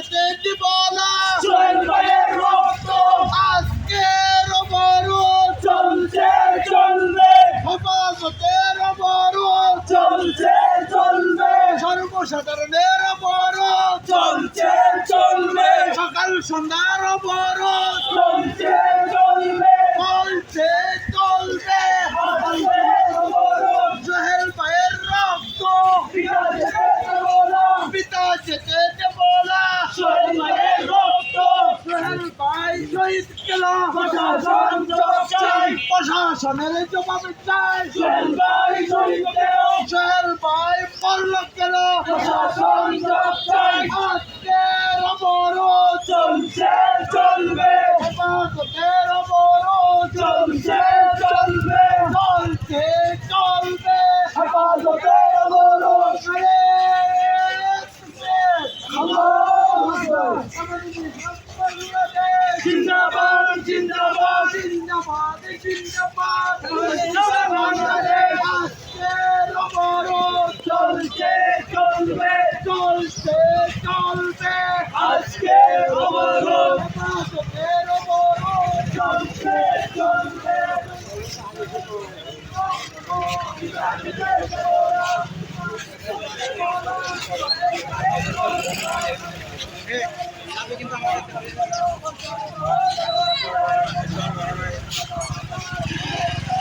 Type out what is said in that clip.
যেতে দিব না। রক্ত। আজকের অবরোধ চলছে চলবে। হেফাজতের অবরোধ চলছে চলবে। সর্বসাধারণের অবরোধ চলছে চলবে। সকাল সন্ধ্যার অবরোধ চলছে চলবে চলছে চলবে আমাদের অবরোধ সোহেল ভাইয়ের রক্ত বিরাজে বলা পিতা যেতে দেব না সোহেল ভাইয়ের রক্ত সোহেল ভাই শহীদ গেল প্রশাসন জবাব চাই প্রশাসনের জবাব চাই। ভাই মরল কেন আজকের অবরোধ চলছে চলবে। হেফাজতের অবরোধ চলছে চলবে। চলছে চলবে। হেফাজতের অবরোধ। জিন্দাবাদ জিন্দাবাদ জিন্দাবাদ জিন্দাবাদ। আজকের অবরোধ চলছে, চলবে চলছে, চলবে। আজকে অবরোধ হেফাজতের অবরোধ চলছে, চলবে।